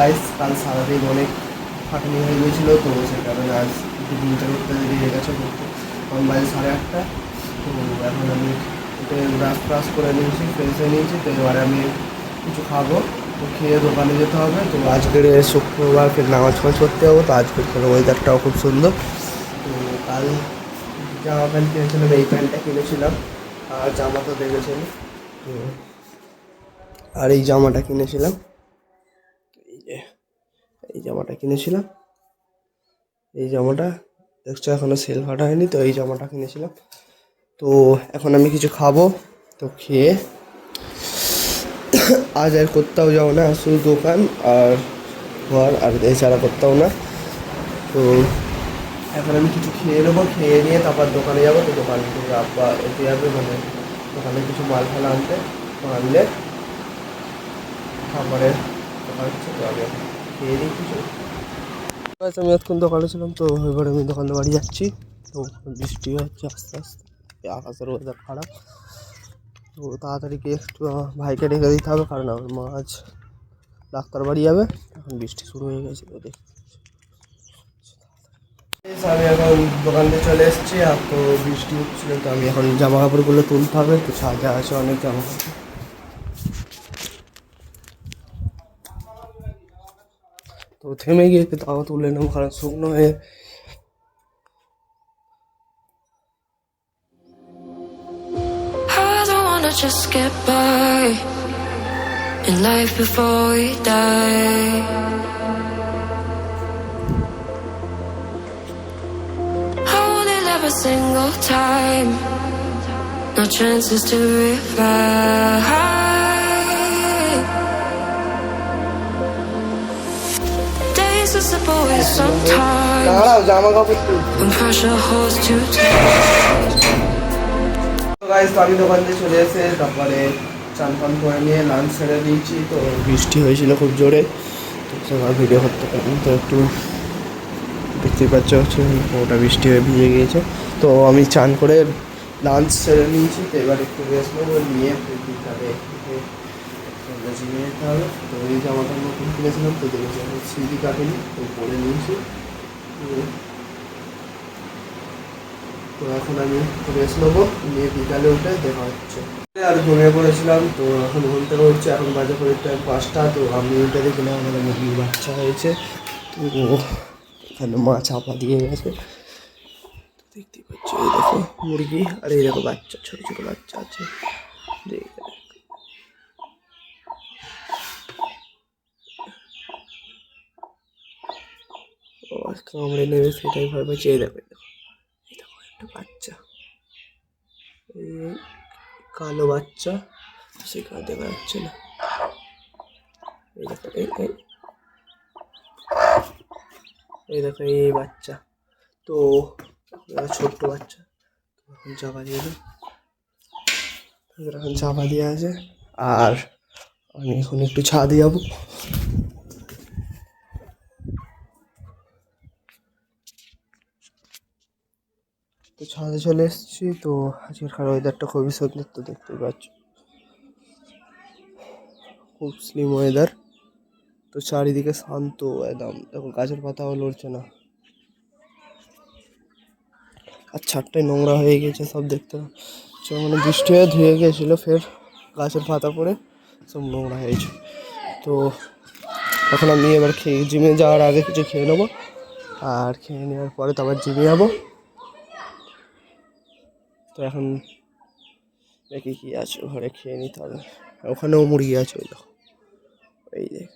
Guys কাল সারাদিন অনেক খাটনি হয়ে গিয়েছিল, তো সেই কারণে আজ দিনটা করতে দেরি হয়ে গেছে করতে এখন বাজে সাড়ে আটটা। তো এখন আমি ব্রাশ ফ্রাশ করে নিয়েছি ফ্রেশ হয়ে নিয়েছি, তো এবারে আমি কিছু খাব। তো খেয়ে দোকানে যেতে হবে, তো আজকের শুক্রবার ফের নামাজ ফাজ করতে যাব, তো আজকের ওয়েদারটাও খুব সুন্দর। তো কাল জামা প্যান্ট কিনেছিলাম, এই প্যান্টটা কিনেছিলাম, আর জামা তো দেখেছেন। তো আর এই জামাটা কিনেছিলাম। এই জামাটা কিনেছিলাম। এই জামাটা, দেখছ এখনও সেল ফাটা হয়নি, তো এই জামাটা কিনেছিলাম। তো এখন আমি কিছু খাব। তো খেয়ে আজ আর কোথাও যাব না, শুধু দোকান আর ঘর আর এছাড়া কোথাও না। তো এখন আমি কিছু খেয়ে নেব, খেয়ে নিয়ে তারপর দোকানে যাব। তো দোকান থেকে আব্বা এতে যাবে মানে দোকানে কিছু মাল ফাল আনতে। আনলে তারপরে দোকান হচ্ছে তো আমি আমি এতক্ষণ দোকানে ছিলাম, তো এবার আমি দোকানে বাড়ি যাচ্ছি। তো বৃষ্টি হচ্ছে আস্তে আস্তে আকাশের ওয়েদার খারাপ। তো তাড়াতাড়ি গিয়ে একটু ভাইকে রেখে দিতে হবে, কারণ আমার মা আজ ডাক্তার বাড়ি যাবে। এখন বৃষ্টি শুরু হয়ে গেছে তো দেখি আমি এখন দোকান চলে এসেছি, আর তো বৃষ্টি হচ্ছিল, তো আমি এখন জামা কাপড়গুলো তুলতে হবে, তো সাজা আছে অনেক জামা কাপড় থেমে গিয়ে একটু তাও তুলে নেবো কারণ শুকনো হয়ে I don't wanna just get by in life before we die. I want it every single time. No chances to revive. দাঁড়াও জামা কাপড় গাইজ আমি দোকান থেকে চলে এসে তারপরে চান ফান করে নিয়ে লাঞ্চ ছেড়ে দিয়েছি তো বৃষ্টি হয়েছিল খুব জোরে তো সবার ভিডিও করতে পারিনি তো একটু দেখতেই পাচ্ছ হচ্ছে ওটা বৃষ্টি হয়ে ভিজে গিয়েছে। তো আমি চান করে লাঞ্চ ছেড়ে নিয়েছি তো এবার একটু রেস্ট নেব নিয়ে ফির বিকালে জিমে যেতে হবে। তো এই জামাটা নতুন কিনেছিলাম, তো দেখেছি আমি সিঁড়ি কাটিনি তো পরে নিয়েছি। তো এখন আমি রেস্ট নেব, নিয়ে বিকালে উঠে দেখা হচ্ছে। আর ঘুমিয়ে পড়েছিলাম, তো এখন ঘুম থেকে উঠছে, এখন বাজে করে টাইম পাঁচটা, তো আমি উঠে দেখলাম আমাদের মুরগির বাচ্চা হয়েছে। তো এখানে মা চাপা দিয়ে গেছে। দেখতেই পাচ্ছ, এই দেখো মুরগি, আর এই দেখো বাচ্চা, ছোটো ছোটো বাচ্চা আছে। দেখে দেখো। ও কামড়ে নেবে, সেটাই পাচ্ছে এই দেখো একটা বাচ্চা। কালো বাচ্চা সেখানে দেখা যাচ্ছে না। এই দেখো, এই এই। এই দেখো, এই বাচ্চা। তো ছোট্ট বাচ্চা। এখন চাপা দিয়ে এখন চাপা দিয়ে আছে। আর আমি এখন একটু ছাদে যাব। তো ছাদে চলে এসেছি, তো আজকের ওয়েদারটা খুবই সুন্দর তো দেখতেই পাচ্ছ। খুব স্লিম ওয়েদার তো চারিদিকে শান্ত একদম। দেখো গাছের পাতাও লড়ছে না। আর ছাদটাই নোংরা হয়ে গেছে সব দেখতে মানে বৃষ্টি হয়ে ধুয়ে গিয়েছিল, ফের গাছের পাতা পড়ে সব নোংরা হয়েছে তো এখন আমি এবার খেয়ে জিমে যাওয়ার আগে কিছু খেয়ে নেব। আর খেয়ে নেওয়ার পরে তো আবার জিমে যাব। তো এখন দেখি কি আছে ঘরে খেয়ে নিতে হবে ওখানেও মুরগি আছে ওই দেখো। এই দেখ।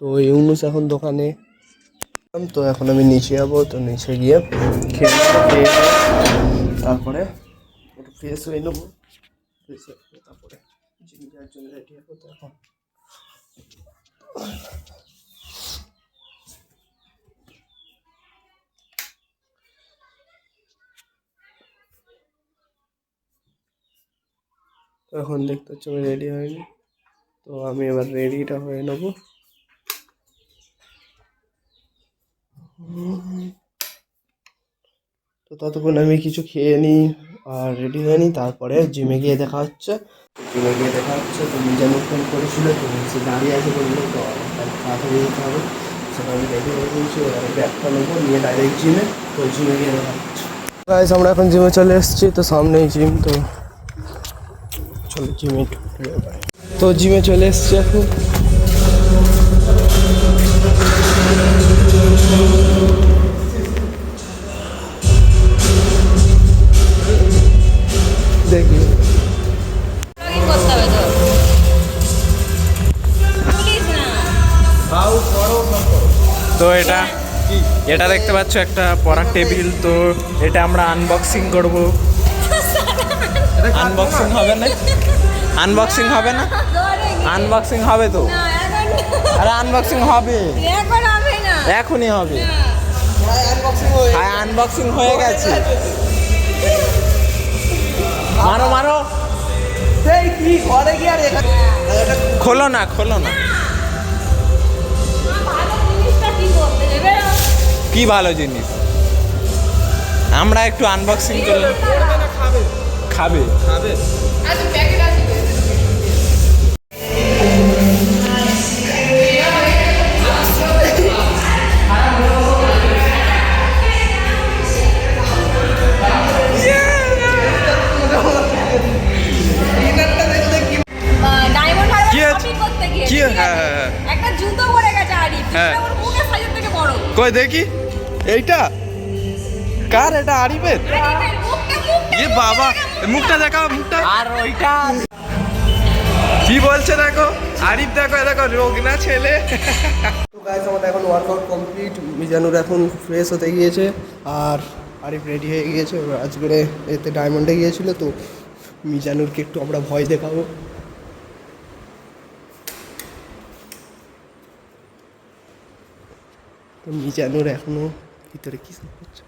তো ইউনুস এখন দোকানে। তো এখন আমি নিচে যাব তো নিচে গিয়ে খেয়ে খেয়ে তারপরে একটু ফ্রেশ হয়ে নেব। ফ্রেশ তারপরে যাওয়ার জন্য রেডি হব তো এখন এখন দেখতে হচ্ছে আমি রেডি হয়নি। তো আমি এবার রেডিটা হয়ে নেব। তো ততক্ষণ আমি কিছু খেয়ে নিই। আর রেডি হয়ে নিই তারপরে জিমে গিয়ে দেখা হচ্ছে। জিমে গিয়ে দেখা হচ্ছে তো মিজানু ফোন করেছিল তো সে দাঁড়িয়ে আছে বলল তো তাড়াতাড়ি যেতে হবে। সেটা আমি রেডি হয়ে গেছি এবারে ব্যাগটা নেব, নিয়ে ডাইরেক্ট জিমে তো জিমে গিয়ে দেখা হচ্ছে। গাইস আমরা এখন জিমে চলে এসেছি, তো সামনেই জিম তো চলো জিমে তো জিমে চলে এসেছি এখন। দেখি। তো। পুলিশ না। তো এটা এটা দেখতে পাচ্ছ একটা পড়ার টেবিল তো এটা আমরা আনবক্সিং করব। আনবক্সিং হবে না? আনবক্সিং হবে না? আনবক্সিং হবে তো? আরে আনবক্সিং হবে। এখন হবে না। এখনই হবে। হ্যাঁ আনবক্সিং হয়ে গেছে। মারো মারো। সেই কি ঘরে গিয়ে আর খোলো না খোলো না। ভালো কি ভালো জিনিস। আমরা একটু আনবক্সিং করলাম। খাবে। ডায়মন্ড হ্যাঁ, হ্যাঁ। একটা জুতো পরে গেছে আরিফ হ্যাঁ। ওর মুখের থেকে বড়। কই দেখি। এইটা? কার এটা আরিফের? এ বাবা মুখটা দেখাও মুখটা। আর ওইটা কি বলছে দেখো? আরিফ দেখো দেখো রোগ না ছেলে। আমাদের এখন ওয়ার্কআউট কমপ্লিট মিজানুর এখন ফ্রেশ হতে গিয়েছে আর আরিফ রেডি হয়ে গিয়েছে। আজকে এতে ডায়মন্ডে গিয়েছিল তো মিজানুরকে একটু আমরা ভয় দেখাবো। মিজানুর এখনও ভিতরে কি সব করছে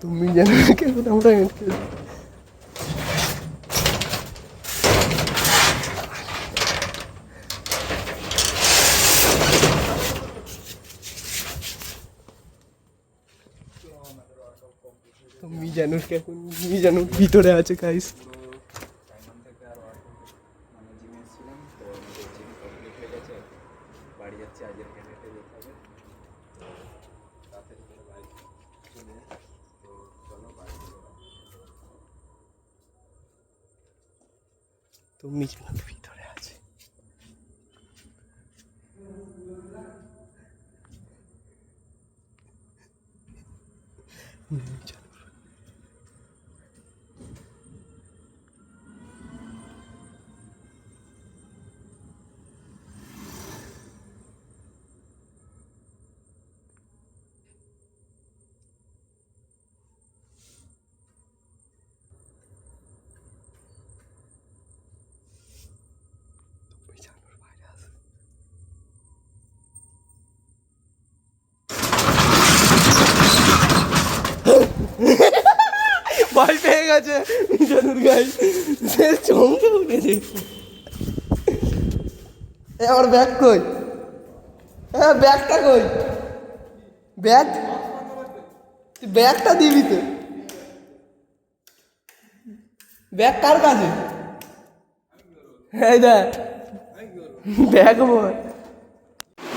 তো মিজানুরকে এখন আমরা তো মিজানুরকে এখন মিজানুর ভিতরে আছে গাইস তো মিজানুর ভিতরে আছে। মিজানুর মিজানুর ভয় পেয়ে গেছে। মিজানুর গাই সে চমকে উঠেছে। এ আমার ব্যাগ কই? হ্যাঁ ব্যাগটা কই? ব্যাগ? ব্যাগটা দিবি তো। ব্যাগ কার কাছে? এই দেখ। ব্যাগ বল।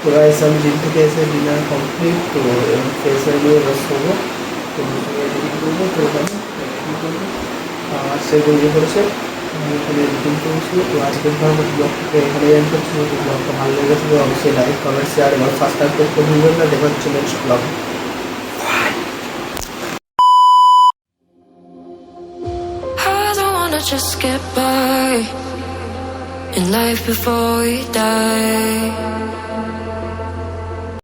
তো গাইস আমি জিম থেকে এসে ডিনার কমপ্লিট, তো ফ্রেশ হয়ে নিয়ে বস করব তো করব তো ওখানে editing করবো আর সে গল্প করেছে আমি এখানে এডিটিং করেছি তো আজকের আমার ব্লগটাকে এখানে এন্ড করছি তো ব্লগটা ভালো লেগেছে তো অবশ্যই লাইক কমেন্ট শেয়ার এবং সাবস্ক্রাইব করতে ভুলবেন না দেখা হচ্ছে next blog I don't wanna just get by in life before we die.